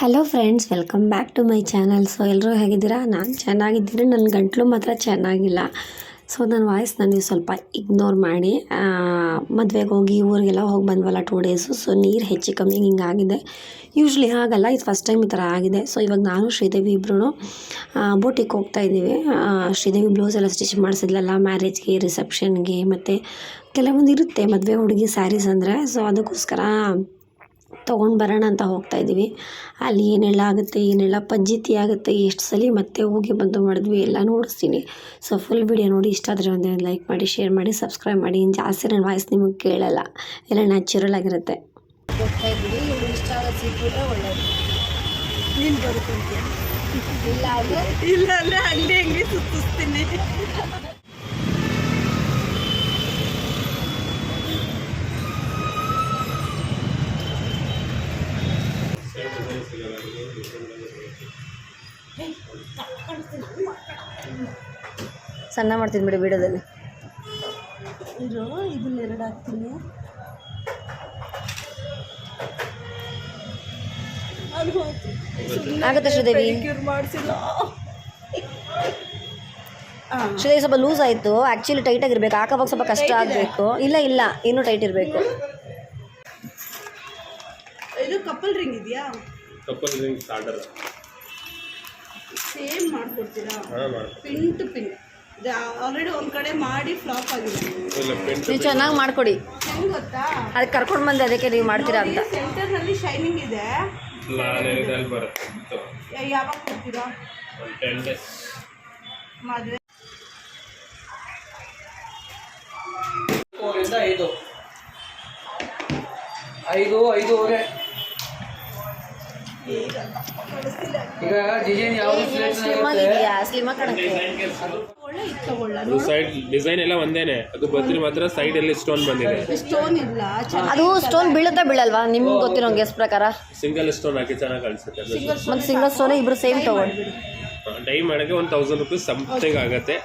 Hello friends welcome back to my channel so ಎಲ್ಲರೂ ಹೇಗಿದ್ದೀರಾ? ನಾನು ಚೆನ್ನಾಗಿದ್ದೀನಿ. ನನ್ನ ಗಂಟಲು ಮಾತ್ರ ಚೆನ್ನಾಗಿಲ್ಲ. ಸೊ ನನ್ನ ವಾಯ್ಸ್ ನನಗೆ ಸ್ವಲ್ಪ ಇಗ್ನೋರ್ ಮಾಡಿ ಮದುವೆಗೆ ಹೋಗಿ ಊರಿಗೆಲ್ಲ ಹೋಗಿ ಬಂದ್ವಲ್ಲ ಟೂ ಡೇಸು ಸೊ ನೀರು ಹೆಚ್ಚು ಕಮ್ಮಿ ಹಿಂಗಾಗಿದೆ ಯೂಶ್ವಲಿ ಆಗಲ್ಲ ಇದು ಫಸ್ಟ್ ಟೈಮ್ ಈ ಥರ ಆಗಿದೆ. ಸೊ ಇವಾಗ ನಾನು ಶ್ರೀದೇವಿ ಇಬ್ಬರೂ ಬೋಟಿಗೆ ಹೋಗ್ತಾ ಇದ್ದೀವಿ. ಶ್ರೀದೇವಿ ಬ್ಲೌಸ್ ಎಲ್ಲ ಸ್ಟಿಚ್ ಮಾಡಿಸಿದ್ಲಲ್ಲ ಮ್ಯಾರೇಜ್ಗೆ ರಿಸೆಪ್ಷನ್ಗೆ ಮತ್ತು ಕೆಲವೊಂದು ಇರುತ್ತೆ ಮದುವೆ ಹುಡುಗಿ ಸ್ಯಾರೀಸ್ ಅಂದರೆ. ಸೊ ಅದಕ್ಕೋಸ್ಕರ ತೊಗೊಂಡು ಬರೋಣ ಅಂತ ಹೋಗ್ತಾ ಇದ್ದೀವಿ. ಅಲ್ಲಿ ಏನೆಲ್ಲ ಆಗುತ್ತೆ ಏನೆಲ್ಲ ಪಜ್ಜಿತಿ ಆಗುತ್ತೆ ಎಷ್ಟು ಸಲ ಮತ್ತೆ ಹೋಗಿ ಬಂದು ಮಾಡಿದ್ವಿ ಎಲ್ಲ ನೋಡಿಸ್ತೀನಿ. ಸೊ ಫುಲ್ ವಿಡಿಯೋ ನೋಡಿ ಇಷ್ಟ ಆದರೆ ಒಂದು ಲೈಕ್ ಮಾಡಿ ಶೇರ್ ಮಾಡಿ ಸಬ್ಸ್ಕ್ರೈಬ್ ಮಾಡಿ. ಇನ್ನು ಜಾಸ್ತಿ ನನ್ನ ವಾಯ್ಸ್ ನಿಮಗೆ ಕೇಳಲ್ಲ. ಎಲ್ಲ ನ್ಯಾಚುರಲ್ ಆಗಿರುತ್ತೆ. ಇಲ್ಲ ಅಂದರೆ ಇಲ್ಲ ಅಂದ್ರೆ ಅಂಗಡಿ ಅಂಗಡಿ ಸುತ್ತಿಸ್ತೀನಿ. ಸಣ್ಣ ಮಾಡ್ತೀನಿ ಬಿಡಿ ವಿಡಿಯೋದಲ್ಲಿ ಇರೋ ಇದನ್ನ ಎರಡು ಹಾಕ್ತೀನಿ. ಆಗುತ್ತೆ ಶ್ರೀದೇವಿ ಶ್ರೀದೇವಿ ಸ್ವಲ್ಪ ಲೂಸ್ ಆಯಿತು. ಆ್ಯಕ್ಚುಲಿ ಟೈಟ್ ಆಗಿರ್ಬೇಕು. ಹಾಕೋವಾಗ ಸ್ವಲ್ಪ ಕಷ್ಟ ಆಗಬೇಕು. ಇಲ್ಲ ಇಲ್ಲ. ಇನ್ನೂ ಟೈಟ್ ಇರಬೇಕು. ಕಪಲ್ ರಿಂಗ್ ಇದೆಯಾ? ಕಪಲ್ ರಿಂಗ್ ಆರ್ಡರ್ ಸೇಮ್ ಮಾಡ್ಕೊಡ್ತೀರಾ? ಪಿನ್ ಟು ಪಿನ್ ಆಲ್ರೆಡಿ ಒಂದ್ ಕಡೆ ಮಾಡಿ ಫ್ಲಾಪ್ ಆಗಿದೆ. ನೀವು ಚೆನ್ನಾಗಿ ಮಾಡ್ಕೊಡಿ. ಹೆಂಗ್ ಗೊತ್ತಾ ಅದಕ್ಕೆ ಕರ್ಕೊಂಡು ಬಂದೆ ಅದಕ್ಕೆ ನೀವು ಮಾಡ್ತೀರಾ ಅಂತ. ಸೆಂಟರ್ನಲ್ಲಿ ಶೈನಿಂಗ್ ಇದೆ ಲಾಲೆದಲ್ಲಿ ಬರುತ್ತೆ. ಯಾ- ಯಾವಾಗ ಕೊಡ್ತೀರಾ? ಮದುವೆ. ಐದು ಐದು ಐದೂವರೆ. ಈಗ ಡಿಸೈನ್ ಯಾವುದು ಸ್ಲಿಮ್ ಆಗಿದೆಯಾ? ಸ್ಲಿಮ್ ಕಾಣಕ್ಕೆ. ಒಳ್ಳೆ ಇದು ತಗೊಳ್ಳ ಅದು ಸೈಡ್ ಡಿಸೈನ್ ಎಲ್ಲ ಒಂದೇನೆ. ಅದು ಬದ್ರಿ ಮಾತ್ರ ಸೈಡ್ ಅಲ್ಲಿ ಸ್ಟೋನ್ ಬಂದಿದೆ. ಸ್ಟೋನ್ ಇಲ್ಲ ಅದು ಸ್ಟೋನ್ ಬೀಳುತ್ತಾ ಬೀಳಲ್ವಾ? ನಿಮ್ಗೆ ಗೊತ್ತಿರೋ ಗೆಸ್ ಪ್ರಕಾರ? ಸಿಂಗಲ್ ಸ್ಟೋನ್ ಹಾಕಿ ಚೆನ್ನಾಗಿ ಕಾಣಿಸುತ್ತೆ. ಅದು ಮತ್ತು ಸಿಂಗಲ್ ಸ್ಟೋನ್ ಇಬ್ರು ಸೇಮ್ ತಗೊಂಡು ಡೈ ಮಾಡಕ್ಕೆ ಒಂದು ತೌಸಂಡ್ ರುಪೀಸ್ ಸಮಥಿಂಗ್ ಆಗುತ್ತೆ.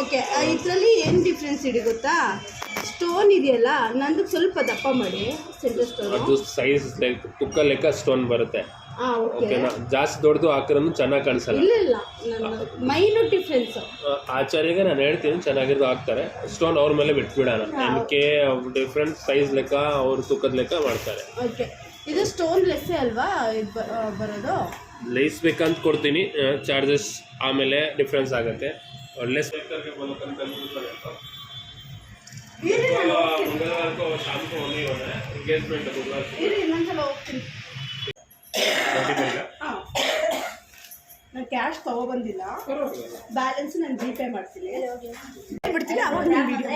ಓಕೆ ಇದರಲ್ಲಿ ಏನು ಡಿಫ್ರೆನ್ಸ್ ಇದೆ ಗೊತ್ತಾ? ಸ್ಟೋನ್ ಇದೆಯಲ್ಲ? ನಂದು ಸ್ವಲ್ಪ ದಪ್ಪ ಮಾಡಿ ಸೆಂಟರ್ ಸ್ಟೋನ್ ಅದು ಸೈಜ್ ತುಕ್ಕ ಲೆಕ್ಕ ಸ್ಟೋನ್ ಬರುತ್ತೆ. ಹಾಂ ಓಕೆ ಓಕೆನಾ ಜಾಸ್ತಿ ದೊಡ್ಡದು ಹಾಕಿರೋನು ಚೆನ್ನಾಗಿ ಕಾಣಿಸಲ್ಲ. ಇಲ್ಲ ಇಲ್ಲ. ನನ್ನ ಮೈನೂಟ್ ಡಿಫ್ರೆನ್ಸ್ ಆ, ಆಚಾರ್ಯಗೆ ನಾನು ಹೇಳ್ತೀನಿ ಚೆನ್ನಾಗಿರೋದು ಹಾಕ್ತಾರೆ. ಸ್ಟೋನ್ ಅವ್ರ ಮೇಲೆ ಬಿಟ್ಬಿಡೋಣ. ಅದಕ್ಕೆ ಡಿಫ್ರೆಂಟ್ ಸೈಜ್ ಲೆಕ್ಕ ಅವ್ರ ತೂಕದ ಲೆಕ್ಕ ಮಾಡ್ತಾರೆ. ಓಕೆ ಇದು ಸ್ಟೋನ್ ಲೆಸ್ಸೇ ಅಲ್ವಾ? ಇದು ಬ- ಆ, ಬರೋದು? ಲೇಸ್ ಬೇಕಂತ ಕೊಡ್ತೀನಿ. ಚಾರ್ಜಸ್ ಆಮೇಲೆ ಡಿಫ್ರೆನ್ಸ್ ಆಗುತ್ತೆ. ಲೆಸ್ ಎಂಗೇಜ್ಮೆಂಟ್ ನಾನು ಕ್ಯಾಶ್ ತಗೊಬಂದಿಲ್ಲ ಬ್ಯಾಲೆನ್ಸ್ ನಾನು ಜಿ ಪೇ ಮಾಡ್ತೀನಿ. ಬಿಡ್ತೀನಿ ಅವಾಗ ನಾನು ವಿಡಿಯೋ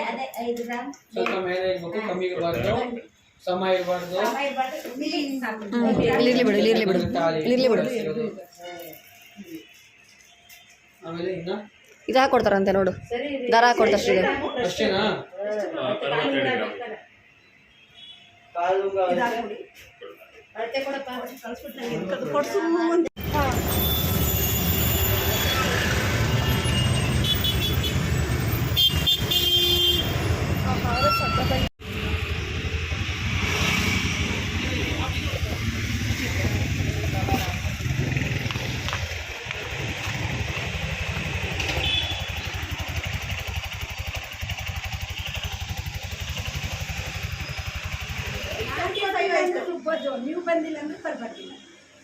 ಇರಬಾರ್ದು. ಸಮ ಇರಬಾರ್ದು. ಇಲ್ಲಿರ್ಲಿ ಬಿಡು ಇರ್ಲಿ ಬಿಡು. ಇರ್ಲಿ ಬಿಡು. ಆಮೇಲೆ ಇನ್ನ? ಇದು ಹಾಕೊಡ್ತಾರಂತೆ ನೋಡು. ದರ ಹಾಕೊಡ್ತಾರೆ ಅಷ್ಟೇನಾ? కాళ్ళు కలిసి కూడా ಅಂತ ನೀವು ಬಂದಿಲ್ಲ ಅಂದ್ರೆ ಪರವಾಗಿಲ್ಲ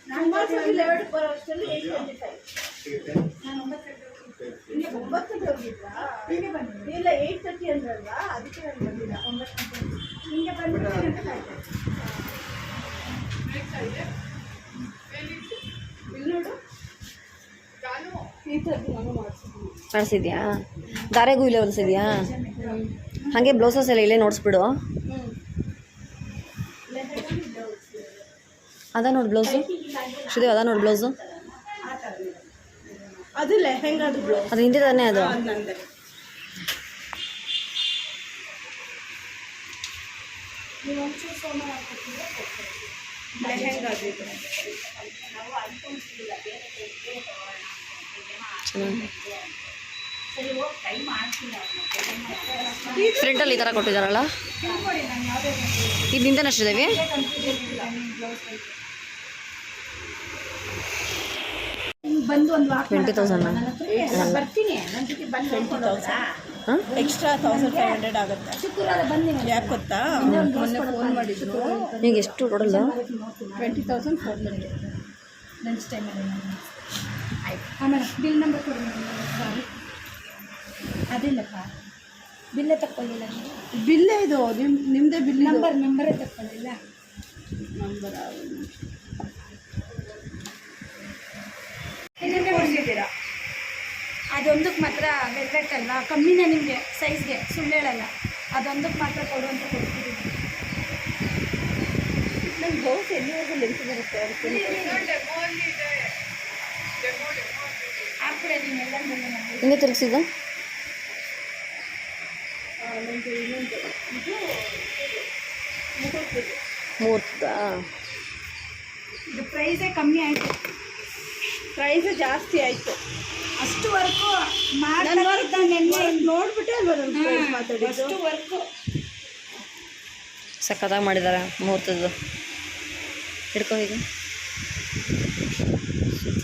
ನಾನು ಲೆವೆಲ್ ಬರೋ ಅಷ್ಟರಲ್ಲಿ ಏಟ್ ಟ್ವೆಂಟಿ ಫೈವ್ ನಾನು ನಿಮಗೆ ಒಂಬತ್ತು ಹೋಗಿದ್ರಾ? ಹೀಗೆ ಬಂದಿಲ್ಲ ಇಲ್ಲ ಏಯ್ಟ್ ತರ್ಟಿ ಅಂದ್ರಲ್ವಾ? ಅದಕ್ಕೆ ನಾನು ಬಂದಿಲ್ಲ. ಒಂಬತ್ತು ಗಂಟೆ ಹಿಂಗೆ. ಬಂದಿಲ್ಲ ಇಲ್ಲಿ ನೋಡು. ಈ ಥರದ್ದು ನಾನು ಮಾಡಿಸಿದ್ದೀನಿ. ಮಾಡಿಸಿದ್ಯಾ? ದಾರೆಗೂ ಇಲ್ಲೇ ಹೊಲಿಸಿದ್ಯಾ ಹಾಗೆ ಬ್ಲೌಸಸ್ ಎಲ್ಲ ಇಲ್ಲೇ ನೋಡಿಸ್ಬಿಡು. ಅದ ನೋಡಿ ಬ್ಲೌಸು? ಶ್ರೀದೇವ್ ಅದ ನೋಡಿ ಬ್ಲೌಸು? ಅದು ಅದು ಹಿಂದೆ ತಾನೇ ಅದು? ಫ್ರಂಟಲ್ಲಿ ಈ ಥರ ಕೊಟ್ಟಿದ್ದಾರಲ್ಲ? ಇದು ನಿಂತೇನ ಬಂದು ಒಂದು ವಾಕ್ ಟ್ವೆಂಟಿ ತೌಸಂಡ್ ಬರ್ತೀನಿ. ನನ್ನ ಜೊತೆ ಬಂದು ನೋಡ್ಕೊಂಡು ಹೋಗ್ಲಾ? ಎಕ್ಸ್ಟ್ರಾ ತೌಸಂಡ್ ಫೈವ್ ಹಂಡ್ರೆಡ್ ಆಗುತ್ತೆ. ಶುಕ್ರವಾರ ಬಂದು ಯಾಕೆ ಗೊತ್ತಾ? ಮೊನ್ನೆ ಫೋನ್ ಮಾಡಿದ್ರು. ಈಗ ಎಷ್ಟು ಕೊಡಲ್ಲ? Twenty thousand four hundred lunch ಟೈಮಲ್ಲಿ ಆಯ್ತು. ಆಮೇಲೆ ಬಿಲ್ ನಂಬರ್ ಕೊಡಿ ಸಾರಿ ಅದಿಲ್ಲಪ್ಪ. ಬಿಲ್ಲೇ ತಕ್ಕೊಳ್ಳಿಲ್ಲ ನೀವು? ಬಿಲ್ಲೇ ಇದು? ನಿಮ್ಮ ನಿಮ್ಮದೇ ಬಿಲ್ ನಂಬರ್ ನಂಬರೇ ತಕ್ಕೊಳ್ಳಿಲ್ಲ. ನಂಬರ್ ಇದನ್ನೇ ಹೊಂದಿದ್ದೀರಾ ಅದೊಂದಕ್ಕೆ ಮಾತ್ರ ವೆಲ್ವೆಟ್ ಅಲ್ಲ ಕಮ್ಮಿನೇ ನಿಮಗೆ ಸೈಜ್ಗೆ ಸುಳ್ಳು ಹೇಳಲ್ಲ. ಅದೊಂದಕ್ಕೆ ಮಾತ್ರ ಕೊಡುವಂತ ಕೊಡ್ತಿದ್ದೀನಿ ನನ್ನ ಬ್ಲೌಸ್ ಎಲ್ಲಿವರೆಗೂ ಲೆಂತ್ ಬರುತ್ತೆ ಹಿಂಗೆ ತಿರುಗಿಸಿದ ಮೂರ್ತ ಇದು ಪ್ರೈಸೇ ಕಮ್ಮಿ ಆಯಿತು. ಪ್ರೈಸ್ ಜಾಸ್ತಿ ಆಯ್ತು. ಅಷ್ಟು ವರ್ಕು ನೋಡ್ಬಿಟ್ಟೆ ಅಷ್ಟು ವರ್ಕು ಸಖತ್ತಾಗಿ ಮಾಡಿದ್ದಾರೆ ಮುಹೂರ್ತದ್ದು. ಹಿಡ್ಕೋ ಈಗ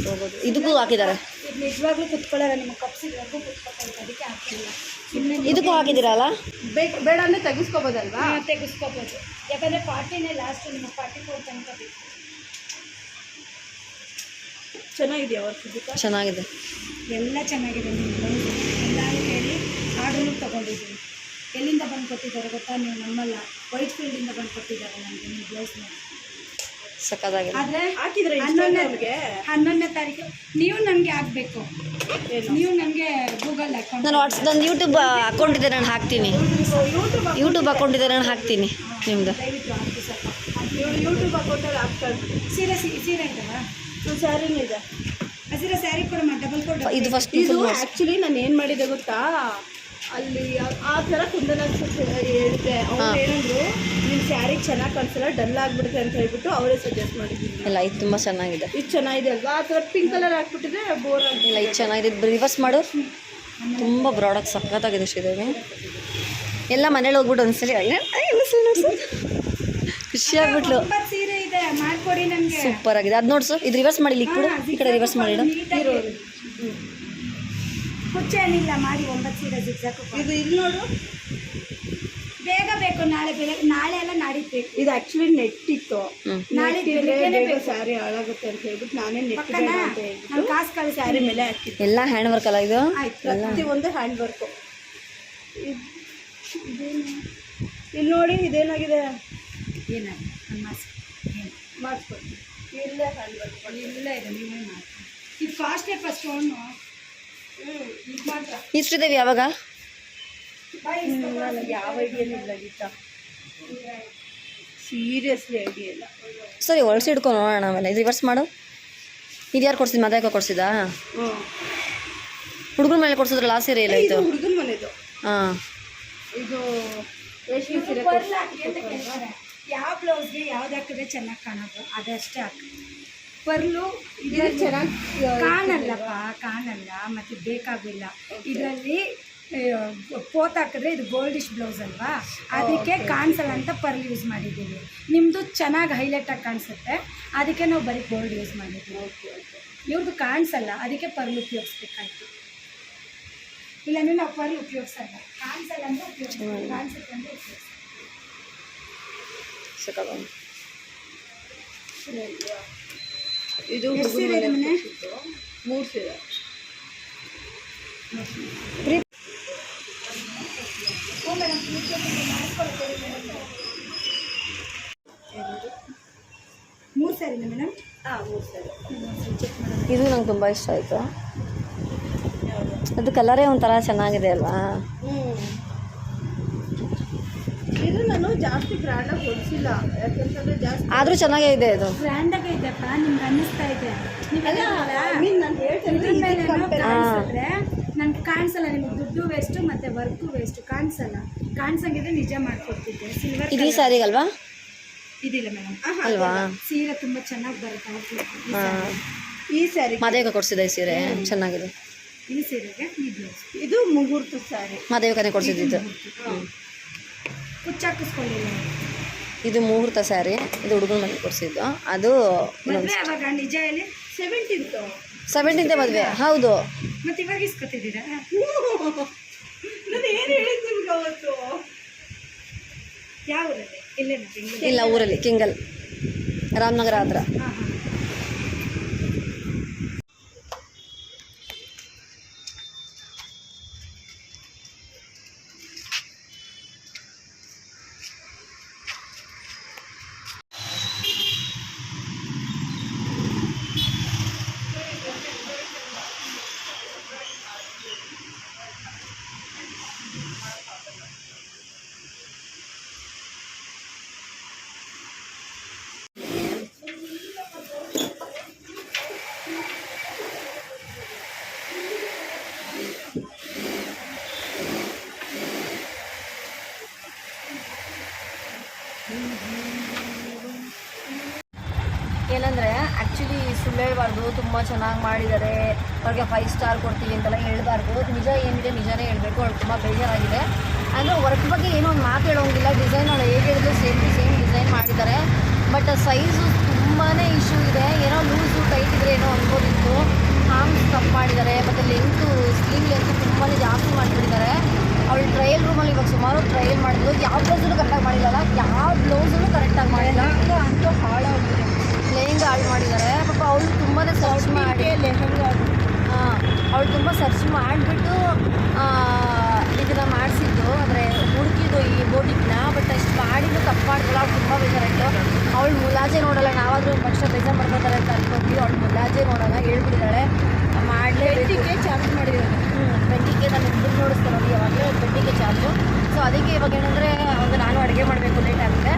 ಹೋಗೋದು ಇದಕ್ಕೂ ಹಾಕಿದ್ದಾರೆ. ಇದು ನಿಜವಾಗ್ಲೂ ಕುತ್ಕೊಳ್ಳಲ್ಲ ನಿಮ್ಮ ಕಪ್ಸಿದ್ವರೆಗೂ ಕುತ್ಕೊಳ್ತಾ ಅದಕ್ಕೆ ಹಾಕಿಲ್ಲ. ಇದಕ್ಕೂ ಹಾಕಿದ್ದೀರಲ್ಲ ಬೇಕು ಬೇಡ ಅಂದರೆ ತೆಗಿಸ್ಕೋಬೋದಲ್ವಾ? ತೆಗಿಸ್ಕೋಬೋದು. ಯಾಕಂದರೆ ಪಾರ್ಟಿನೇ ಲಾಸ್ಟ್ ನಿಮ್ಮ ಪಾರ್ಟಿ ಫೋರ್ ತನಕ ಬೇಕು ಚೆನ್ನಾಗಿದೆಯಾ ವರ್ಷದ ಚೆನ್ನಾಗಿದೆ. ಎಲ್ಲ ಚೆನ್ನಾಗಿದೆ ನಿಮ್ಮ ಬ್ಲೌಸ್ ಎಲ್ಲರೂ ಹೇಳಿ ಆರ್ಡ್ರನ್ನು ತೊಗೊಂಡಿದ್ದೀನಿ. ಎಲ್ಲಿಂದ ಬಂದು ಕೊಟ್ಟಿದ್ದಾರೆ ಗೊತ್ತಾ? ನೀವು ನಮ್ಮಲ್ಲ ವೈಟ್ ಫೀಲ್ಡಿಂದ ಬಂದು ಕೊಟ್ಟಿದ್ದಾರೆ ನನಗೆ ನಿಮ್ಮ ಬ್ಲೌಸ್ನ ಸಖತ್ತಾಗಿದೆ. ಆದರೆ ಹಾಕಿದ್ರೆ ಹನ್ನೊಂದನೇ ಹನ್ನೊಂದನೇ ತಾರೀಕು ನೀವು ನನಗೆ ಹಾಕ್ಬೇಕು. ನೀವು ನನಗೆ ಗೂಗಲ್ ಅಕೌಂಟ್ ನಾನು ವಾಟ್ಸ್ ನನ್ನ ಯೂಟ್ಯೂಬ್ ಅಕೌಂಟ್ ಇದೆ ನಾನು ಹಾಕ್ತೀನಿ. ಯೂಟ್ಯೂಬ್ ಅಕೌಂಟ್ ಇದೆ? ನಾನು ಹಾಕ್ತೀನಿ ಇವಳು ಯೂಟ್ಯೂಬ್ ಅಕೌಂಟಲ್ಲಿ ಹಾಕ್ತಾರೆ ಸೀರೆ ಸೀರೆ ಸೀರೆ ಸ್ಯಾರಿನೂ ಇದೆ. ಹಸಿರ ಸ್ಯಾರಿ ಕೊಡಮ್ಮ ಡಬಲ್ ಇದು ಫಸ್ಟ್ ಇದು. ಆ್ಯಕ್ಚುಲಿ ನಾನು ಏನು ಮಾಡಿದೆ ಗೊತ್ತಾ? ಅಲ್ಲಿ ಆ- ಥರ ಕುಂದನ ಹೇಳಿದೆ ಅವ್ರು ಏನಂದ್ರು ನಿಮ್ಮ ಸ್ಯಾರಿ ಚೆನ್ನಾಗಿ ಕಾಣಿಸಲ್ಲ ಡಲ್ ಆಗಿಬಿಡುತ್ತೆ ಅಂತ ಹೇಳ್ಬಿಟ್ಟು ಅವರೇ ಸಜೆಸ್ಟ್ ಮಾಡಿದ್ದೀನಿ ಇಲ್ಲ ಇದು ತುಂಬ ಚೆನ್ನಾಗಿದೆ. ಇದು ಚೆನ್ನಾಗಿದೆ ಅಲ್ವಾ? ಆ ಥರ ಪಿಂಕ್ ಕಲರ್ ಹಾಕ್ಬಿಟ್ಟಿದ್ರೆ ಬೋರ್ ಆಗಿಲ್ಲ ಇದು ಚೆನ್ನಾಗಿದೆ. ರಿವರ್ಸ್ ಮಾಡು. ತುಂಬ ಬ್ರಾಡಾಗಿ ಸಖತ್ತಾಗಿದೆ ಶ್ರೀದೇವಿ. ಎಲ್ಲ ಮನೇಲಿ ಹೋಗ್ಬಿಟ್ಟು ಒಂದ್ಸಲಿ ಖುಷಿ ಆಗ್ಬಿಟ್ಲು. ಸೂಪರ್ ಆಗಿದೆ. ಅದು ನೋಡ್ಸು ಇದು ರಿವರ್ಸ್ ಮಾಡಿ ಇಲ್ಲಿ ಕೊಡು ಈ ಕಡೆ ರಿವರ್ಸ್ ಮಾಡಿಡು. ಕುಚ್ಚೇನಿಲ್ಲ ಮಾಡಿ ಒಂಬತ್ತು ಸೀರೆ ಜಿಗ್ಜಾಕು ಇದು ಇಲ್ಲಿ ನೋಡು. ಬೇಗ ಬೇಕು ನಾಳೆ ಬೆಳಗ್ಗೆ ನಾಳೆ ಎಲ್ಲ ನಾಡಿದ್ದು. ಬೇಕು ಇದು ಆ್ಯಕ್ಚುಲಿ ನೆಟ್ಟಿತ್ತು ನಾಳೆ ಬೇಗ ಸ್ಯಾರಿ ಹಾಳಾಗುತ್ತೆ ಅಂತ ಹೇಳ್ಬಿಟ್ಟು ನಾನೇ ನೆಟ್ ಅಂತ ಹೇಳ್ಬಿಟ್ಟು ನಾನು ಕಾಸು ಕಾಲು ಸ್ಯಾರಿ ಮೇಲೆ ಹಾಕಿದ್ದೆ. ಎಲ್ಲ ಹ್ಯಾಂಡ್ ವರ್ಕ್ ಅಲ್ಲ ಇದು? ಪ್ರತಿ ಒಂದು ಹ್ಯಾಂಡ್ ವರ್ಕು ಇಲ್ಲಿ ನೋಡಿ ಇದೇನಾಗಿದೆ? ಏನಾಗಿದೆ? ಮಾಡಿಸ್ಕೊಡ್ತೀನಿ. ಇಲ್ಲೇ ಹ್ಯಾಂಡ್ ವರ್ಕ್ ಇಲ್ಲ ಇದೆ ನೀವೇ ಮಾಡಿ ಇದು ಕಾಸ್ಟ್ಲಿ ಫಸ್ಟ್ ಅವನು ಇದು ಮಾತ್ರ. ಈ ಶ್ರೀದೇವಿ ಯಾವಾಗ ಬಾಯ್ ನನಗೆ ಯಾವ ಐಡಿಯಾನು ಇಲ್ಲ ಗೀತಾ. ಸೀರಿಯಸ್ಲಿ ಐಡಿಯಾ ಇಲ್ಲ. ಸರಿ ಹೊಲ್ಸಿ ಹಿಡ್ಕೊಂಡು ನೋಡೋಣ ಆಮೇಲೆ. ಇದು ರಿವರ್ಸ್ ಮಾಡು. ಇದು ಯಾರು ಕೊಡ್ಸಿದ್ದು ಮದ್ಯಾಕ ಕೊಡ್ಸಿದ್ದಾ? ಹ್ಞೂ ಹುಡುಗರ ಮೇಲೆ ಕೊಡ್ಸಿದ್ರೆ ಲಾಸ್ ಸೀರೆ ಇಲ್ಲ ಇದು ಇದು ಹುಡುಗನ ಮನೆದು. ಹಾಂ. ಇದು ರೇಷ್ಮೆ ಸೀರೆ ಯಾವ ಬ್ಲೌಸ್ಗೆ ಯಾವ್ದು ಹಾಕಿದ್ರೆ ಚೆನ್ನಾಗಿ ಕಾಣೋದು? ಅದಷ್ಟೇ ಹಾಕಿ. ಪರ್ಲು ಇದು ಚೆನ್ನಾಗಿ ಕಾಣಲ್ಲಪ್ಪ ಕಾಣಲ್ಲ ಮತ್ತು ಬೇಕಾಗಿಲ್ಲ. ಇದರಲ್ಲಿ ಪೋತ್ ಹಾಕಿದ್ರೆ ಇದು ಗೋಲ್ಡಿಶ್ ಬ್ಲೌಸ್ ಅಲ್ವಾ? ಅದಕ್ಕೆ ಕಾಣಿಸಲ್ಲ ಅಂತ ಪರ್ಲ್ ಯೂಸ್ ಮಾಡಿದ್ದೀವಿ. ನಿಮ್ಮದು ಚೆನ್ನಾಗಿ ಹೈಲೈಟಾಗಿ ಕಾಣಿಸುತ್ತೆ. ಅದಕ್ಕೆ ನಾವು ಬರೀ ಗೋಲ್ಡ್ ಯೂಸ್ ಮಾಡಿದ್ದೀವಿ. ಇವ್ರದ್ದು ಕಾಣಿಸಲ್ಲ ಅದಕ್ಕೆ ಪರ್ಲ್ ಉಪಯೋಗಿಸ್ಬೇಕಾಯ್ತು. ಇಲ್ಲಾಂದ್ರೆ ನಾವು ಪರ್ಲ್ ಉಪಯೋಗಿಸಲ್ಲ. ಕಾಣಿಸಲ್ಲ ಅಂದರೆ ಉಪಯೋಗಿಸ್ತೀವಿ ಕಾಣಿಸುತ್ತೆ ಅಂದರೆ ಉಪಯೋಗಿಸ್ತೀವಿ ಇದು ಸೀರೆ ಮೇಡಮ್. ಮೂರು ಸೀರೆ. ಇದು ನಂಗೆ ತುಂಬ ಇಷ್ಟ ಆಯಿತು. ಅದು ಕಲರೇ ಒಂಥರ ಚೆನ್ನಾಗಿದೆ ಅಲ್ವಾ? ಇದು ನಾನು ಜಾಸ್ತಿ ಬ್ರ್ಯಾಂಡಾಗಿ ಹೊಲಿಸಿಲ್ಲ. ಯಾಕಂತಂದ್ರೆ ಜಾಸ್ತಿ ಆದ್ರೂ ಚೆನ್ನಾಗೇ ಇದೆ. ಇದು ಗ್ರ್ಯಾಂಡಾಗಿ ಇದೆಪ್ಪ ನಿಮ್ಗೆ ಅನ್ನಿಸ್ತಾ ಇದೆ. ನೀವೆಲ್ಲ ಐ ಮೀನ್ ನಾನು ಹೇಳ್ತೇನೆ ನನ್ಗೆ ಕಾಣಿಸಲ್ಲ ನಿಮ್ಗೆ ದುಡ್ಡು ವೇಸ್ಟು ಮತ್ತೆ ವರ್ಕು ವೇಸ್ಟು ಕಾಣಿಸಲ್ಲ. ಕಾಣಿಸಂಗಿದ್ರೆ ನಿಜ ಮಾಡ್ಕೊಡ್ತಿದ್ದೆ. ಸಿಲ್ವರ್ ಇದು ಈ ಸ್ಯಾರಿಗಲ್ವಾ? ಇದಿಲ್ಲ ಮೇಡಮ್ ಅಲ್ವಾ? ಸೀರೆ ತುಂಬ ಚೆನ್ನಾಗಿ ಬರುತ್ತೆ. ಈ ಹಾಂ. saree. ಈ ಸ್ಯಾರಿ ಮದುವೆಗೆ ಕೊಡಿಸಿದೆ ಈ ಸೀರೆ. ಚೆನ್ನಾಗಿದೆ. ಈ ಸೀರೆಗೆ ಇದು ಮುಹೂರ್ತ ಸ್ಯಾರಿ. ಮಾದೇವಿಕನೇ ಕೊಡ್ಸಿದ್ದಿದ್ದು ಕುಚ್ಚು ಹಾಕಿಸ್ಕೊಳ್ಳಿಲ್ಲ ಇದು ಮುಹೂರ್ತ ಸ್ಯಾರಿ ಇದು ಹುಡುಗನ ಮನೆ ಕೊಡಿಸಿದ್ದು. ಅದು ಮದುವೆ ಅವಾಗ ನಿಜ ಹೇಳಿ ಸೆವೆಂಟೀನ್ತು ಸೆವೆಂಟೀನ್ತೆ ಮದುವೆ ಹೌದು. ಮತ್ತೆ ಇವಾಗ ಇಸ್ಕೊತಿದ್ದೀರಾ? ನಾನು ಏನು ಹೇಳಿದ್ದು ನಿಮ್ಗೆ ಅವತ್ತು? ಯಾವ ಊರಲ್ಲಿ? ಇಲ್ಲೇ ಇಲ್ಲ ಊರಲ್ಲಿ ಕಿಂಗಲ್ ರಾಮನಗರ ಹತ್ರ. ಹಾಂ ಹಾಂ ಏನಂದರೆ ಆ್ಯಕ್ಚುಲಿ ಸುಳ್ಳು ಹೇಳ್ಬಾರ್ದು ತುಂಬ ಚೆನ್ನಾಗಿ ಮಾಡಿದ್ದಾರೆ. ಅವ್ರಿಗೆ ಫೈವ್ ಸ್ಟಾರ್ ಕೊಡ್ತೀವಿ ಅಂತೆಲ್ಲ ಹೇಳಬಾರ್ದು. ನಿಜ ಏನಿದೆ ನಿಜನೇ ಹೇಳಬೇಕು. ಅವ್ಳು ತುಂಬ ಬೇಜಾರಾಗಿದೆ. ಅಂದರೆ ವರ್ಕ್ ಬಗ್ಗೆ ಏನೋ ಒಂದು ಮಾತು ಹೇಳೋಂಗಿಲ್ಲ. ಡಿಸೈನ್ ಅವಳು ಹೇಗೆ ಹೇಳಿದ್ರು ಸೇಮ್ ಟು ಸೇಮ್ ಡಿಸೈನ್ ಮಾಡಿದ್ದಾರೆ ಬಟ್ ಸೈಜು ತುಂಬಾ ಇಶ್ಯೂ ಇದೆ. ಏನೋ ಲೂಸು ಟೈಟ್ ಇದ್ರೆ ಏನೋ ಅನ್ಬೋದಿತ್ತು. ಆರ್ಮ್ಸ್ ಕಪ್ ಮಾಡಿದ್ದಾರೆ. ಮತ್ತು ಲೆಂತು ಸ್ಲೀವ್ ಲೆಂತು ತುಂಬಾ ಜಾಸ್ತಿ ಮಾಡಿಬಿಟ್ಟಿದ್ದಾರೆ. ಅವಳು ಟ್ರಯಲ್ ರೂಮಲ್ಲಿ ಇವಾಗ ಸುಮಾರು ಟ್ರಯಲ್ ಮಾಡಿದ್ರು ಯಾವ ಬ್ಲೌಸನ್ನು ಕರೆಕ್ಟಾಗಿ ಮಾಡಿಲ್ಲ ಯಾವ ಬ್ಲೌಸನ್ನು ಕರೆಕ್ಟಾಗಿ ಮಾಡಿಲ್ಲ? ಅಂತೂ ಹಾಳಾಗಿದೆ ಲೆಹಂಗಾ ಹಾಳು ಮಾಡಿದ್ದಾರೆ. ಪಾಪ ಅವಳು ತುಂಬಾ ಸರ್ಚ್ ಮಾಡಿ ಅವಳು ತುಂಬ ಸರ್ಚ್ ಮಾಡಿಬಿಟ್ಟು ಇದನ್ನು ಮಾಡಿಸಿದ್ದು. ಅಂದರೆ ಹುಡುಕಿದ್ದು ಈ ಬೋಟಿಕ್ನ ಬಟ್ ಅಷ್ಟು ಮಾಡಿದ್ದು ತಪ್ಪು ಅವ್ಳು ತುಂಬ ಬೇಜಾರಾಯಿತು ಅವಳು ಮುಲಾಜೆ ನೋಡಲ್ಲ. ನಾವಾದರೂ ಒಂದು ಪಕ್ಷ ಬೇಜಾರು ಮಾಡ್ಕೋತಾರೆ ಅಂತ ಅನ್ಕೊಂಡ್ವಿ. ಅವಳು ಮುಲಾಜೆ ನೋಡೋಲ್ಲ ಹೇಳ್ಬಿಟ್ಟಿದ್ದಾಳೆ. ಟ್ವೆಂಟಿಗೆ ಚಾರ್ಜ್ ಮಾಡಿದ್ದಾರೆ ಟ್ವೆಂಟಿಗೆ ನಾನು ಇಬ್ಬರು ನೋಡಿಸ್ತಾರೆ ನೋಡಿ ಯಾವಾಗಲೂ ಟ್ವೆಂಟಿಗೆ ಚಾರ್ಜು. ಸೊ ಅದಕ್ಕೆ ಇವಾಗ ಏನಂದರೆ ಅವಾಗ ನಾನು ಅಡುಗೆ ಮಾಡಬೇಕು ಲೇಟ್ ಆಗುತ್ತೆ.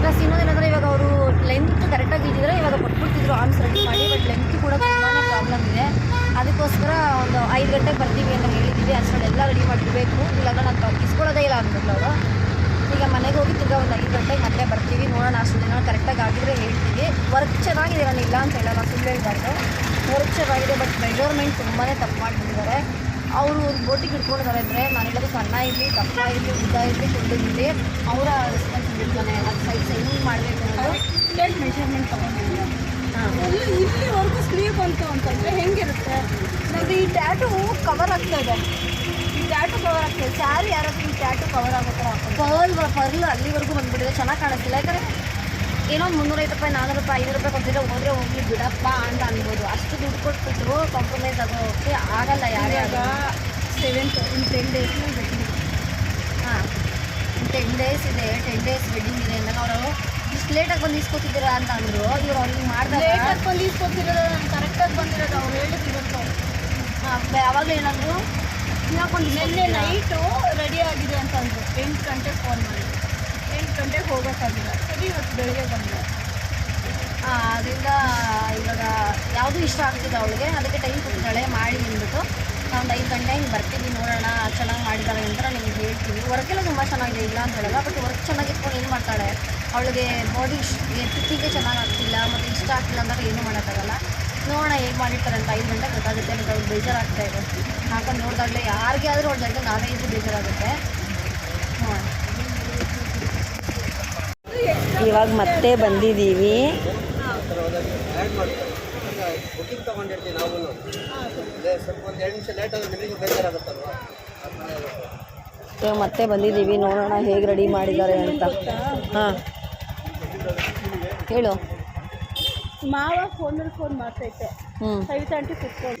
ಪ್ಲಸ್ ಇನ್ನೊಂದೇನಂದರೆ ಇವಾಗ ಅವರು ಲೆಂತ್ ಕರೆಕ್ಟಾಗಿ ಇದ್ದಿದ್ರೆ ಇವಾಗ ಕೊಟ್ಬಿಡ್ತಿದ್ರು ರೆಡಿ ಮಾಡಿ ಬಟ್ ಲೆಂತ್ ಕೂಡ ತುಂಬಾ ಪ್ರಾಬ್ಲಮ್ ಇದೆ. ಅದಕ್ಕೋಸ್ಕರ ಒಂದು ಐದು ಗಂಟೆಗೆ ಬರ್ತೀವಿ ಅಂತ ಹೇಳಿದ್ದೀವಿ ಅಷ್ಟರಲ್ಲಿ ಎಲ್ಲ ರೆಡಿ ಮಾಡಿರಬೇಕು ಇಲ್ಲಾಂದ್ರೆ ನಾನು ಇಸ್ಕೊಳ್ಳೋದೇ ಇಲ್ಲ ಅಂದ್ಬಿಟ್ಟು ಅವರು. ಈಗ ಮನೆಗೆ ಹೋಗಿ ತಿರ್ಗಾ ಒಂದು ಐದು ಗಂಟೆಗೆ ಮತ್ತೆ ಬರ್ತೀವಿ, ನೋಡೋಣ ಅಷ್ಟು ದಿನ ಕರೆಕ್ಟಾಗಿ ಆಗಿದ್ರೆ ಹೇಳ್ತೀವಿ. ವರ್ಕ್ ಚೆನ್ನಾಗಿದೆ, ನಾನು ಇಲ್ಲ ಅಂತ ಹೇಳೋಣ, ಸುಳ್ಳು ಹೇಳ್ಬಾರ್ದು. ವರ್ಕ್ ಚೆನ್ನಾಗಿದೆ ಬಟ್ ಮೆಜರ್ಮೆಂಟ್ ತುಂಬಾ ತಪ್ಪು ಮಾಡಿಬಿಟ್ಟಿದ್ದಾರೆ. ಅವರು ಒಂದು ಬೋಟಿಗೆ ಹಿಡ್ಕೊಂಡಿದ್ದಾರೆ ಅಂದರೆ ನಾನು ಹೇಳೋದು ಸಣ್ಣ ಇರಲಿ ದಪ್ಪ ಇರಲಿ ಉದ್ದ ಇರಲಿ ಕುಂದು ಇರಲಿ ಅವರ ರೆಸ್ಪಾನ್ಸಿಬಿಲಿಟಿನೇ ಅದು ಸೈಜ್ ಹೆಂಗೆ ಮಾಡಬೇಕು ಅಂತ ಟೆಂಟ್ ಮೆಷರ್ಮೆಂಟ್ ತೊಗೊಂಡಿದ್ದೀನಿ. ಹಾಂ. ಇಲ್ಲಿ ಇಲ್ಲಿವರೆಗೂ ಸ್ಲೀವ್ ಬಂತು ಅಂತಂದರೆ ಹೆಂಗಿರುತ್ತೆ? ನನಗೆ ಈ ಟ್ಯಾಟು ಕವರ್ ಆಗ್ತಾ ಇದೆ. ಈ ಟ್ಯಾಟು ಕವರ್ ಆಗ್ತಾ ಇದೆ. ಸ್ಯಾರಿ ಯಾರಾದರೂ ಈ ಟ್ಯಾಟು ಕವರ್ ಆಗೋ ಥರ ಪರ್ಲ್ ಪರ್ಲ್ ಅಲ್ಲಿವರೆಗೂ ಬಂದುಬಿಟ್ಟಿದೆ. ಚೆನ್ನಾಗಿ ಕಾಣಿಸ್ತಿಲ್ಲ. ಯಾಕಂದರೆ ಏನೋ ಒಂದು ಮುನ್ನೂರೈವತ್ತು ರೂಪಾಯಿ ನಾನ್ನೂರು ರೂಪಾಯಿ ಐದು ರೂಪಾಯಿ ಕೊಟ್ಟಿದ್ರೆ ಹೋದ್ರೆ ಹೋಗ್ಲಿ ಬಿಡಪ್ಪ ಅಂತ ಅನ್ಬೋದು. ಅಷ್ಟು ದುಡ್ಡು ಕೊಟ್ಬಿಟ್ಟು ಕಾಂಪ್ರಮೈಸ್ ಆಗೋಕ್ಕೆ ಆಗಲ್ಲ ಯಾರ್ಯಾಗ seven seventh in ten days ಹಾಂ. ಟೆನ್ ಡೇಸ್ ಇದೆ ಟೆನ್ ಡೇಸ್ ವೆಡ್ಡಿಂಗ್ ಇದೆ ಅಂದಾಗ ಅವರು ಇಷ್ಟು ಲೇಟಾಗಿ ಬಂದು ಇಸ್ಕೊತಿದ್ದೀರ ಅಂತ ಅಂದರು. ಇವ್ರು ಅವ್ರಿಗೆ ಮಾಡಿದಾಗ ಲೇಟಾಗಿ ಬಂದು ಇಸ್ಕೊತಿರೋದು ಕರೆಕ್ಟಾಗಿ ಬಂದಿರೋದು ಅವ್ರು ಹೇಳಿದ್ರು ಹಾಂ ಯಾವಾಗಲೂ ಏನಂದ್ರು? ಇನ್ನೊಂದು ನೆನ್ನೆ ನೈಟು ರೆಡಿ ಆಗಿದೆ ಅಂತ ಅಂದರು. ಎಂಟು ಗಂಟೆಗೆ ಫೋನ್ ಮಾಡಿ ಗಂಟೆಗೆ ಹೋಗೋಕ್ಕಾಗಿಲ್ಲ ಸರಿ, ಇವತ್ತು ಬೆಳಿಗ್ಗೆ ಬಂದೆ. ಅದರಿಂದ ಇವಾಗ ಯಾವುದು ಇಷ್ಟ ಆಗ್ತಿದೆ ಅವಳಿಗೆ? ಅದಕ್ಕೆ ಟೈಮ್ ಕೊಟ್ಟಿದ್ದಾಳೆ ಮಾಡಿ ಅಂದ್ಬಿಟ್ಟು ಒಂದು ಐದು ಗಂಟೆ ಹಿಂಗೆ ಬರ್ತೀವಿ, ನೋಡೋಣ ಚೆನ್ನಾಗಿ ಮಾಡಿದ್ದಾರೆ ಅಂತ ನಿಮ್ಗೆ ಹೇಳ್ತೀವಿ. ವರ್ಕೆಲ್ಲ ತುಂಬ ಚೆನ್ನಾಗಿದೆ, ಇಲ್ಲ ಅಂತ ಹೇಳಲ್ಲ ಬಟ್ ವರ್ಕ್ ಚೆನ್ನಾಗಿಟ್ಕೊಂಡು ಏನು ಮಾಡ್ತಾಳೆ? ಅವಳಿಗೆ ಬಾಡಿ ಎತ್ತಿಗೆ ಚೆನ್ನಾಗಿ ಆಗ್ತಿಲ್ಲ, ಮತ್ತು ಇಷ್ಟ ಆಗ್ತಿಲ್ಲ ಅಂದಾಗ ಏನು ಮಾಡೋಕ್ಕಾಗಲ್ಲ. ನೋಡೋಣ ಹೇಗೆ ಮಾಡಿರ್ತಾರೆ ಅಂತ ಐದು ಗಂಟೆ ಗೊತ್ತಾಗುತ್ತೆ ಮತ್ತು ಅವ್ಳು ಬೇಜಾರಾಗ್ತಾ ಇದೆ. ಹಾಕೊಂಡು ನೋಡಿದಾಗಲೇ ಯಾರಿಗೆ ಆದರೂ ಅವ್ಳ ಜೊತೆ ನಾವೇ ಇದ್ದು ಬೇಜಾರಾಗುತ್ತೆ. ಇವಾಗ ಮತ್ತೆ ಬಂದಿದ್ದೀವಿ. ಇವಾಗ ಮತ್ತೆ ಬಂದಿದ್ದೀವಿ. ನೋಡೋಣ ಹೇಗೆ ರೆಡಿ ಮಾಡಿದ್ದಾರೆ ಅಂತ. ಹಾಂ. ಹೇಳು. ಮಾವ ಫೋನಲ್ಲಿ ಫೋನ್ ಮಾಡ್ತೈತೆ ಹ್ಞೂ ಸವಿತಾ ಆಂಟಿ ಕುತ್ಕೊಂಡು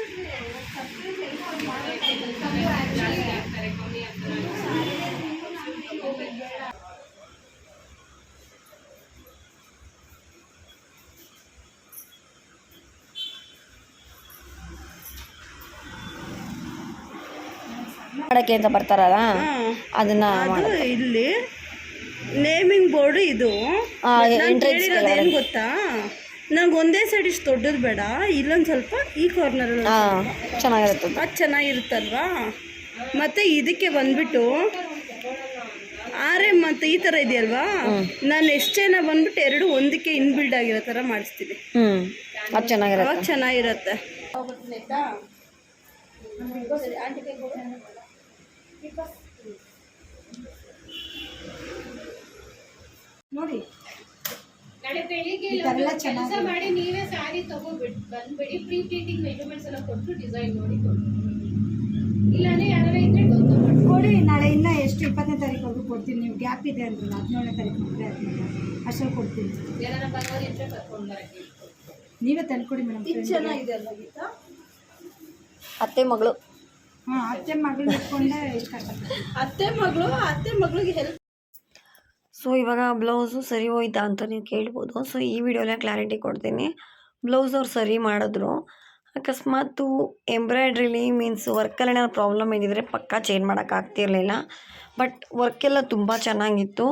ಮಾಡೋಕ್ಕೆ ಅಂತ ಬರ್ತಾರಲ್ಲ ಅದನ್ನ ಅದು ಇಲ್ಲಿ ನೇಮಿಂಗ್ ಬೋರ್ಡ್ ಇದು. ಆ, ನಾನ್ entrance ಕೇಳಿರೋದು ಏನ್ ಗೊತ್ತಾ? ನಂಗೆ ಒಂದೇ ಸೈಡ್ ಇಷ್ಟು ದೊಡ್ಡದು ಬೇಡ ಇಲ್ಲೊಂದು ಸ್ವಲ್ಪ ಈ ಕಾರ್ನರಲ್ಲಿ ಹಾಂ ಚೆನ್ನಾಗಿರುತ್ತೆ ಅದು ಚೆನ್ನಾಗಿರುತ್ತಲ್ವಾ? ಮತ್ತೆ ಇದಕ್ಕೆ ಬಂದ್ಬಿಟ್ಟು ಆರೆ ಮತ್ತೆ ಈ ಥರ ಇದೆಯಲ್ವಾ? ನಾನು ಎಷ್ಟು ಜನ ಬಂದ್ಬಿಟ್ಟು ಎರಡು ಒಂದಕ್ಕೆ ಇನ್ಬಿಲ್ಡ್ ಆಗಿರೋ ಥರ ಮಾಡಿಸ್ತೀನಿ. ಹ್ಞೂ ಅದು ಚೆನ್ನಾಗಿರುತ್ತೆ. ಅವಾಗ ಚೆನ್ನಾಗಿರತ್ತೆ. ನೋಡಿ. ನಾಳೆ ಬೆಳಿಗ್ಗೆ ಕೆಲಸ ಮಾಡಿ ನೀವೇ ಸ್ಯಾರಿ ತಗೋಬಿಟ್ಟು ಬಂದ್ಬಿಡಿ ಪ್ರೀ ಪ್ರಿಂಟಿಂಗ್ ಮೆಜರ್ಮೆಂಟ್ಸ್ ಎಲ್ಲ ಕೊಟ್ಟು ಡಿಸೈನ್ ನೋಡಿ ಕೊಡಿ ಇಲ್ಲಾಂದ್ರೆ ಯಾರು ಇದ್ರೆ ಕೊಡಿ ನಾಳೆ ಇನ್ನ ಎಷ್ಟು ಇಪ್ಪತ್ತನೇ ತಾರೀಕು ಕೊಡ್ತೀನಿ. ನೀವು ಗ್ಯಾಪ್ ಇದೆ ಅಂದ್ರಲ್ಲ ಹದಿನೇಳನೇ ತಾರೀಕು ಅಷ್ಟೇ ಅಷ್ಟರಲ್ಲಿ ಕೊಡ್ತೀನಿ. ಯಾರನ್ನ ಬರೋರು ಇದ್ರೆ ಕರ್ಕೊಂಡು ಬರಕ್ಕೆ. ನೀವೇ ತಂದ್ಕೊಡಿ ಮೇಡಮ್ ಚೆನ್ನಾಗಿದೆ ಅಲ್ಲ ಗೀತಾ? ಅತ್ತೆ ಮಗಳು. ಅತ್ತೆ ಮಗಳು ಇಟ್ಕೊಂಡೆ ಎಷ್ಟು ಕಷ್ಟ ಅತ್ತೆ ಮಗಳು ಅತ್ತೆ ಮಗಳಿಗೆ ಹೆಲ್ಪ್ ಸೊ ಇವಾಗ ಬ್ಲೌಸು ಸರಿ ಹೋಯ್ತಾ ಅಂತ ನೀವು ಕೇಳ್ಬೋದು. ಸೊ ಈ ವಿಡಿಯೋಲೇ ಕ್ಲಾರಿಟಿ ಕೊಡ್ತೀನಿ. ಬ್ಲೌಸ್ ಅವ್ರು ಸರಿ ಮಾಡಿದ್ರು. ಅಕಸ್ಮಾತು ಎಂಬ್ರಾಯ್ಡ್ರಿಲಿ ಮೀನ್ಸ್ ವರ್ಕಲ್ಲಿ ಏನಾದ್ರು ಪ್ರಾಬ್ಲಮ್ ಏನಿದ್ರೆ ಪಕ್ಕ ಚೇಂಜ್ ಮಾಡೋಕ್ಕಾಗ್ತಿರ್ಲಿಲ್ಲ ಬಟ್ ವರ್ಕೆಲ್ಲ ತುಂಬ ಚೆನ್ನಾಗಿತ್ತು.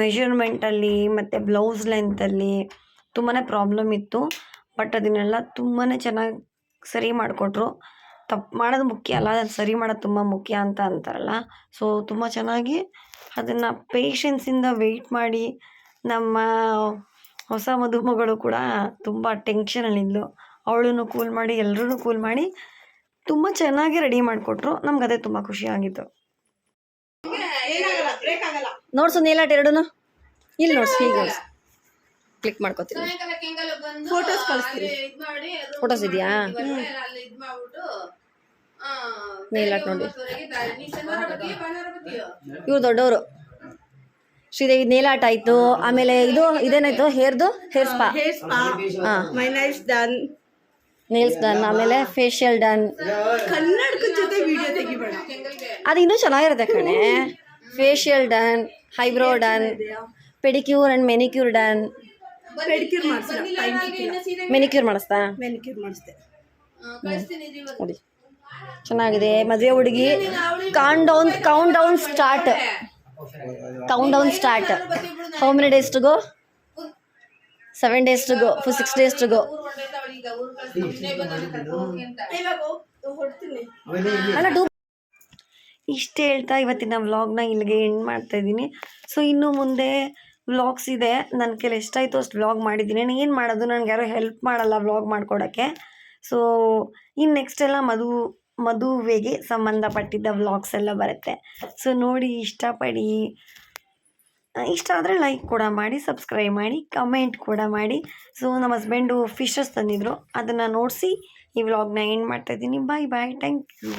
ಮೆಷರ್ಮೆಂಟಲ್ಲಿ ಮತ್ತು ಬ್ಲೌಸ್ ಲೆಂತಲ್ಲಿ ತುಂಬಾ ಪ್ರಾಬ್ಲಮ್ ಇತ್ತು. ಬಟ್ ಅದನ್ನೆಲ್ಲ ತುಂಬಾ ಚೆನ್ನಾಗಿ ಸರಿ ಮಾಡಿಕೊಟ್ರು. ತಪ್ಪು ಮಾಡೋದು ಮುಖ್ಯ ಅಲ್ಲ ಅದನ್ನು ಸರಿ ಮಾಡೋದು ತುಂಬ ಮುಖ್ಯ ಅಂತ ಅಂತಾರಲ್ಲ. ಸೊ ತುಂಬ ಚೆನ್ನಾಗಿ ಅದನ್ನು ಪೇಷನ್ಸಿಂದ ವೆಯ್ಟ್ ಮಾಡಿ ನಮ್ಮ ಹೊಸ ಮದುಮಗಳು ಕೂಡ ತುಂಬ ಟೆನ್ಷನಲ್ಲಿದ್ಲು ಅವಳನ್ನು ಕೂಲ್ ಮಾಡಿ ಎಲ್ಲರೂ ಕೂಲ್ ಮಾಡಿ ತುಂಬ ಚೆನ್ನಾಗಿ ರೆಡಿ ಮಾಡಿಕೊಟ್ರು. ನಮ್ಗೆ ಅದೇ ತುಂಬ ಖುಷಿ ಆಗಿತ್ತು. ನೋಡ್ಸು ನೀಲಾಟ್ ಎರಡೂ ಇಲ್ಲಿ ನೋಡ್ಸು ಹೀಗೆ ನೋಡ್ಸು ಕ್ಲಿಕ್ ಮಾಡ್ಕೋತೀನಿ. ಫೋಟೋಸ್ ಕಳಿಸ್ತೀನಿ. ಫೋಟೋಸ್ ಇದೆಯಾ? ನೇಲಾಟ್ ನೋಡಿ. ಇವ್ರು ದೊಡ್ಡವರು. ಶ್ರೀದೇವಿ ನೇಲಾಟ ಆಯ್ತು. ಆಮೇಲೆ ಇದು ಇದೇನಾಯ್ತು? ಹೇರ್ದು? Hair spa. Hair spa. ಹಾಂ. My nails done. Nails done ಆಮೇಲೆ ಫೇಶಿಯಲ್ ಡನ್ ಕನ್ನಡಕದ ಜೊತೆ ವಿಡಿಯೋ ತೆಗಿಬೇಡ. ಅದು ಇನ್ನೂ ಚೆನ್ನಾಗಿರುತ್ತೆ ಕಣೆ. Facial done eyebrow done pedicure and manicure done manicure ಮಾಡಿಸ್ತಾ? ಮೆನಿಕ್ಯೂರ್ ಮಾಡಿಸ್ತೇನೆ ನೋಡಿ. ಚೆನ್ನಾಗಿದೆ. ಮದುವೆ ಹುಡುಗಿ countdown countdown start countdown start how many days to go seven days to go ಫು ಸಿಕ್ಸ್ ಡೇಸ್ ಟು ಗೋ ಅಲ್ಲ ಟೂ ಇಷ್ಟೇ ಹೇಳ್ತಾ ಇವತ್ತಿನ ವ್ಲಾಗ್ನ ಇಲ್ಲಿಗೆ ಎಂಡ್ ಮಾಡ್ತಾ ಇದ್ದೀನಿ. ಸೊ ಇನ್ನು ಮುಂದೆ ವ್ಲಾಗ್ಸ್ ಇದೆ. ನನ್ನ ಕೈಲಿ ಎಷ್ಟಾಯಿತು ಅಷ್ಟು ವ್ಲಾಗ್ ಮಾಡಿದ್ದೀನಿ. ನಾನು ಏನು ಮಾಡೋದು? ನನಗೆ ಯಾರೂ ಹೆಲ್ಪ್ ಮಾಡಲ್ಲ ವ್ಲಾಗ್ ಮಾಡ್ಕೊಡೋಕ್ಕೆ. ಸೊ ಇನ್ನು ನೆಕ್ಸ್ಟ್ ಎಲ್ಲ ಮದು ಮದುವೆಗೆ ಸಂಬಂಧಪಟ್ಟಿದ್ದ ವ್ಲಾಗ್ಸ್ ಎಲ್ಲ ಬರುತ್ತೆ. ಸೊ ನೋಡಿ, ಇಷ್ಟಪಡಿ. ಇಷ್ಟ ಆದರೆ ಲೈಕ್ ಕೂಡ ಮಾಡಿ ಸಬ್ಸ್ಕ್ರೈಬ್ ಮಾಡಿ ಕಮೆಂಟ್ ಕೂಡ ಮಾಡಿ. ಸೊ ನಮ್ಮ ಹಸ್ಬೆಂಡು ಫಿಶಸ್ ತಂದಿದ್ರು. ಅದನ್ನು ನೋಡಿಸಿ ಈ ವ್ಲಾಗ್ನ ಎಂಡ್ ಮಾಡ್ತಾಯಿದ್ದೀನಿ ಬಾಯ್ ಬಾಯ್ ಥ್ಯಾಂಕ್ ಯು